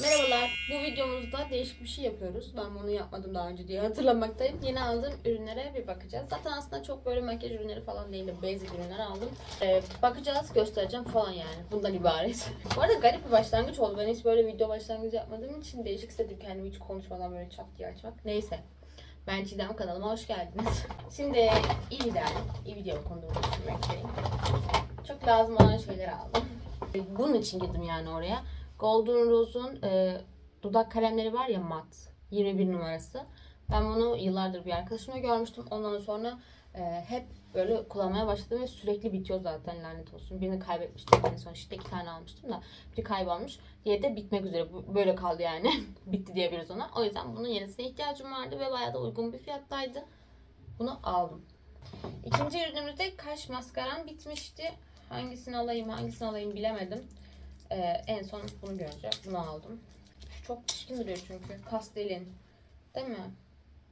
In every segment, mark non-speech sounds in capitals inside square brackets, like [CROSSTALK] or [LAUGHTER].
Merhabalar. Bu videomuzda değişik bir şey yapıyoruz. Ben bunu yapmadım daha önce diye hatırlamaktayım. Yeni aldığım ürünlere bir bakacağız. Zaten aslında çok böyle makyaj ürünleri falan değil de basic ürünler aldım. Ee, bakacağız, göstereceğim falan yani. Bundan ibaret. [LAUGHS] Bu arada garip bir başlangıç oldu. Ben hiç böyle video başlangıcı yapmadığım için değişik istedim kendimi hiç konuşmadan böyle çat diye açmak. Neyse. Ben Çiğdem kanalıma hoş geldiniz. [LAUGHS] Şimdi iyi bir derdi, iyi video düşünmekteyim. Çok lazım olan şeyleri aldım. Bunun için girdim yani oraya. Golden Rose'un e, dudak kalemleri var ya mat. 21 numarası. Ben bunu yıllardır bir arkadaşımla görmüştüm. Ondan sonra e, hep böyle kullanmaya başladım ve sürekli bitiyor zaten lanet olsun. Birini kaybetmiştim en son işte iki tane almıştım da biri kaybolmuş. Diğeri de bitmek üzere. Böyle kaldı yani. [LAUGHS] Bitti diyebiliriz ona. O yüzden bunun yenisine ihtiyacım vardı ve bayağı da uygun bir fiyattaydı. Bunu aldım. İkinci ürünümüzde kaş maskaram bitmişti. Hangisini alayım hangisini alayım bilemedim. Ee, en son bunu görünce bunu aldım. Çok çirkin duruyor çünkü. Pastelin. Değil mi?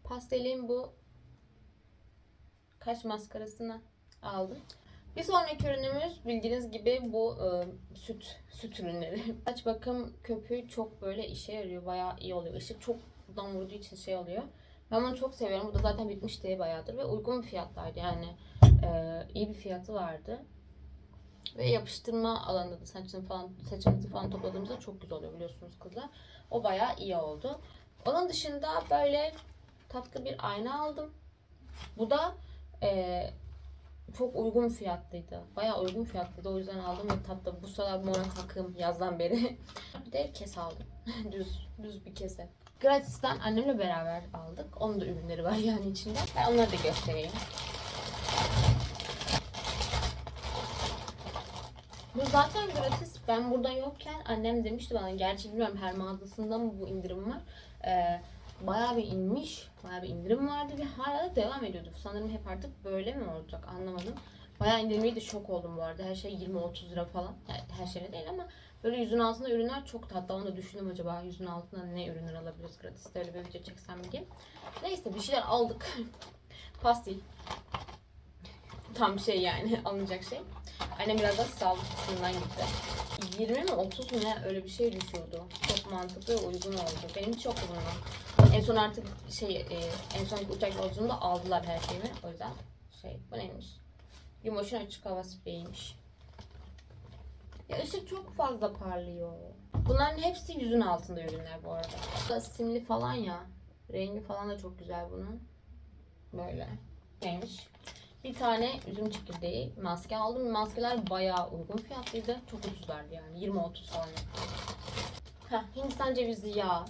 Pastelin bu kaş maskarasını aldım. Bir sonraki ürünümüz bildiğiniz gibi bu e, süt süt ürünleri. [LAUGHS] Saç bakım köpüğü çok böyle işe yarıyor. Bayağı iyi oluyor. Işık çok buradan vurduğu için şey oluyor. Ben bunu çok seviyorum. Bu da zaten bitmiş diye bayağıdır ve uygun bir fiyattaydı. Yani e, iyi bir fiyatı vardı. Ve yapıştırma alanında da saçını falan, saçımızı falan topladığımızda çok güzel oluyor biliyorsunuz kızlar. O bayağı iyi oldu. Onun dışında böyle tatlı bir ayna aldım. Bu da e, çok uygun fiyatlıydı. Bayağı uygun fiyatlıydı. O yüzden aldım ve tatlı. Bu sıralar mora takım yazdan beri. [LAUGHS] bir de kes aldım. [LAUGHS] düz, düz bir kese. Gratis'ten annemle beraber aldık. Onun da ürünleri var yani içinde. Ben onları da göstereyim. Bu zaten gratis. Ben burada yokken annem demişti bana. Gerçi bilmiyorum her mağazasında mı bu indirim var. Ee, bayağı bir inmiş. Bayağı bir indirim vardı ve hala da devam ediyordu. Sanırım hep artık böyle mi olacak anlamadım. Bayağı indirimliydi şok oldum bu arada. Her şey 20-30 lira falan. Yani her şey değil ama böyle yüzün altında ürünler çok tatlı. Onu da düşündüm acaba yüzün altında ne ürünler alabiliriz gratis. Öyle bir video çeksem mi diye. Neyse bir şeyler aldık. [LAUGHS] Pastil. Tam şey yani [LAUGHS] alınacak şey. Annem biraz da sağlık kısmından gitti. 20 mi 30 mu ne öyle bir şey düşüyordu. Çok mantıklı ve uygun oldu. Benim yoktu bundan. En son artık şey e, en son uçak yolculuğunda aldılar her şeyimi. O yüzden şey bu neymiş? Yumoş'un açık hava spreyiymiş. Ya ışık çok fazla parlıyor. Bunların hepsi yüzün altında ürünler bu arada. Bu da simli falan ya. Rengi falan da çok güzel bunun. Böyle. Neymiş? Bir tane üzüm çekirdeği maske aldım. Maskeler bayağı uygun fiyatlıydı. Çok ucuzlardı yani. 20-30 falan. Heh, Hindistan cevizi yağı.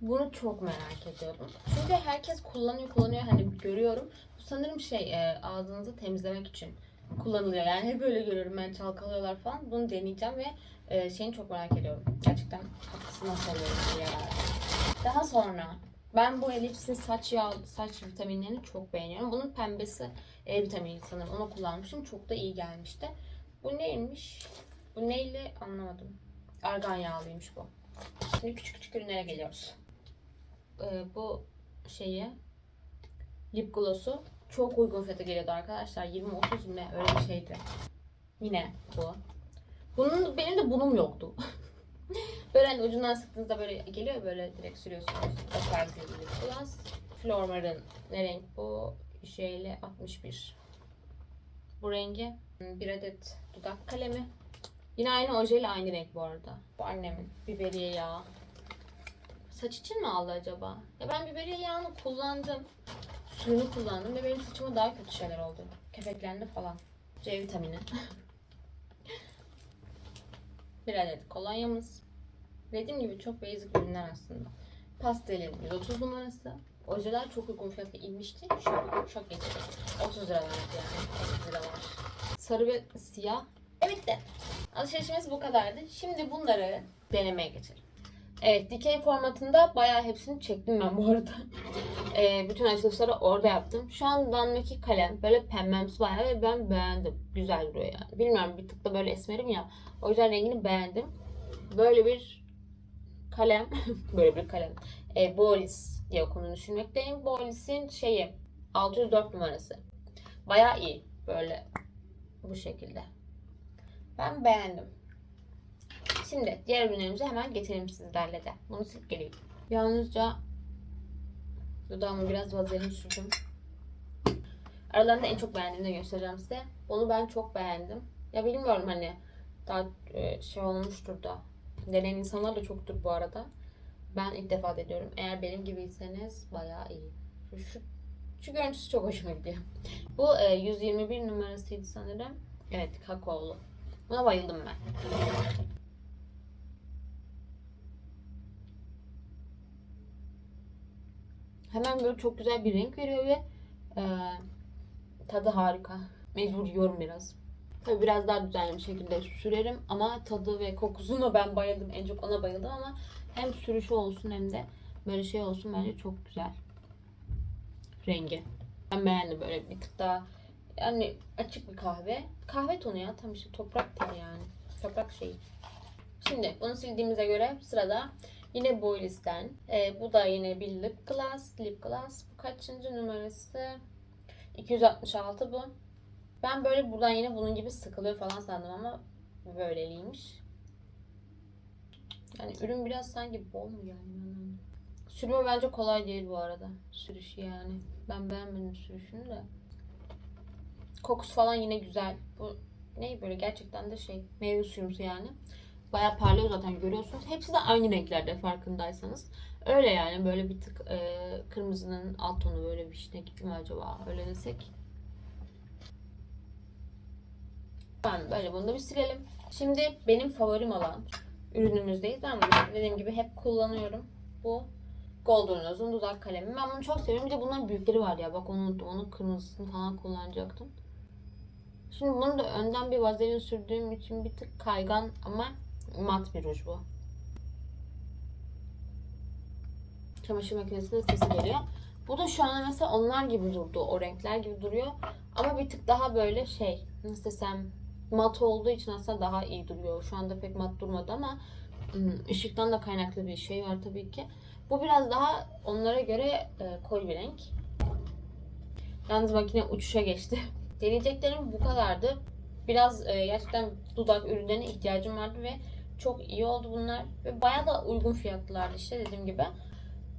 Bunu çok merak ediyordum. Çünkü herkes kullanıyor kullanıyor hani görüyorum. Bu sanırım şey e, ağzınızı temizlemek için kullanılıyor. Yani hep böyle görüyorum ben çalkalıyorlar falan. Bunu deneyeceğim ve e, şeyini çok merak ediyorum. Gerçekten oluyor diye. Daha sonra ben bu elipsin saç yağ, saç vitaminlerini çok beğeniyorum. Bunun pembesi E vitamini sanırım. Onu kullanmıştım. Çok da iyi gelmişti. Bu neymiş? Bu neyle anlamadım. Argan yağlıymış bu. Şimdi küçük küçük ürünlere geliyoruz. Ee, bu şeyi lip gloss'u çok uygun fiyata geliyordu arkadaşlar. 20-30 mu ne öyle bir şeydi. Yine bu. Bunun benim de bunum yoktu. [LAUGHS] hani ucundan sıktığınızda böyle geliyor böyle direkt sürüyorsunuz. O tarz bir lip gloss. Flormar'ın ne renk bu? Şeyle 61. Bu rengi. Bir adet dudak kalemi. Yine aynı ojeyle aynı renk bu arada. Bu annemin biberiye yağı. Saç için mi aldı acaba? Ya ben biberiye yağını kullandım. Suyunu kullandım ve benim saçıma daha kötü şeyler oldu. Kepeklendi falan. C vitamini. [LAUGHS] bir adet kolonyamız. Dediğim gibi çok basic ürünler aslında. Pastelin 130 numarası. Ojeler çok uygun fiyata inmişti. Şok, şok geçti. 30 lira yani. 30 lira var. Sarı ve siyah. Evet de. Alışverişimiz bu kadardı. Şimdi bunları denemeye geçelim. Evet dikey formatında bayağı hepsini çektim ben bu arada. Ee, [LAUGHS] bütün açılışları orada yaptım. Şu an bandaki kalem böyle pembemsi bayağı ve ben beğendim. Güzel duruyor yani. Bilmiyorum bir tık da böyle esmerim ya. O yüzden rengini beğendim. Böyle bir kalem. [LAUGHS] böyle bir kalem. E, Bolis diye okunduğunu düşünmekteyim. Bolis'in şeyi 604 numarası. Bayağı iyi. Böyle bu şekilde. Ben beğendim. Şimdi diğer ürünlerimize hemen geçelim sizlerle de. Bunu silip geleyim. Yalnızca dudağıma biraz vazelin sürdüm. Aralarında en çok beğendiğimi göstereceğim size. Onu ben çok beğendim. Ya bilmiyorum hani daha e, şey olmuştur da. Deneyen insanlar da çoktur bu arada. Ben ilk defa deniyorum. Eğer benim gibiyseniz bayağı iyi. Şu, şu, şu görüntüsü çok hoşuma gidiyor. [LAUGHS] Bu e, 121 numarasıydı sanırım. Evet kakaolu. Buna bayıldım ben. Hemen böyle çok güzel bir renk veriyor ve e, tadı harika. Mecbur yiyorum biraz. Tabii biraz daha düzenli bir şekilde sürerim ama tadı ve kokusuna ben bayıldım. En çok ona bayıldım ama hem sürüşü olsun hem de böyle şey olsun bence çok güzel. Rengi. Ben beğendim böyle bir tık daha yani açık bir kahve. Kahve tonu ya tam işte toprak tonu yani. Toprak şeyi. Şimdi bunu sildiğimize göre sırada yine Boylis'ten. Ee, bu da yine bir lip gloss. Lip gloss. Bu kaçıncı numarası? 266 bu. Ben böyle buradan yine bunun gibi sıkılıyor falan sandım ama böyleymiş. Yani ürün biraz sanki bol mu yani? Sürme bence kolay değil bu arada. Sürüşü yani. Ben beğenmedim sürüşünü de. Kokusu falan yine güzel. Bu ne böyle gerçekten de şey meyve suyumsu yani. Bayağı parlıyor zaten görüyorsunuz. Hepsi de aynı renklerde farkındaysanız. Öyle yani böyle bir tık e, kırmızının alt tonu böyle bir şey gibi mi acaba öyle desek. Ben böyle bunu da bir silelim. Şimdi benim favorim olan ürünümüzdeyiz. Ben bunu dediğim gibi hep kullanıyorum. Bu Golden Rose'un dudak kalemi. Ben bunu çok seviyorum. Bir de bunların büyükleri var ya. Bak onu unuttum. Onun kırmızısını falan kullanacaktım. Şimdi bunu da önden bir vazelin sürdüğüm için bir tık kaygan ama mat bir ruj bu. Çamaşır makinesinde sesi geliyor. Bu da şu an mesela onlar gibi durdu. O renkler gibi duruyor. Ama bir tık daha böyle şey nasıl desem mat olduğu için aslında daha iyi duruyor. Şu anda pek mat durmadı ama ım, ışıktan da kaynaklı bir şey var tabii ki. Bu biraz daha onlara göre e, koyu bir renk. Yalnız makine uçuşa geçti. [LAUGHS] Deneyeceklerim bu kadardı. Biraz e, gerçekten dudak ürünlerine ihtiyacım vardı ve çok iyi oldu bunlar. Ve bayağı da uygun fiyatlılardı işte dediğim gibi.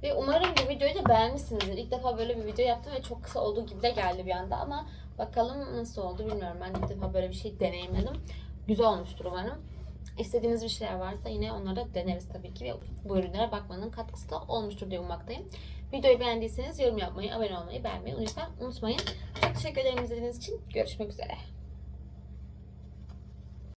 Ve umarım bu videoyu da beğenmişsinizdir. İlk defa böyle bir video yaptım ve çok kısa olduğu gibi de geldi bir anda ama bakalım nasıl oldu bilmiyorum. Ben ilk defa böyle bir şey deneyimledim. Güzel olmuştur umarım. İstediğiniz bir şeyler varsa yine onları da deneriz tabii ki ve bu ürünlere bakmanın katkısı da olmuştur diye ummaktayım. Videoyu beğendiyseniz yorum yapmayı, abone olmayı, beğenmeyi lütfen unutmayın. Çok teşekkür ederim izlediğiniz için. Görüşmek üzere.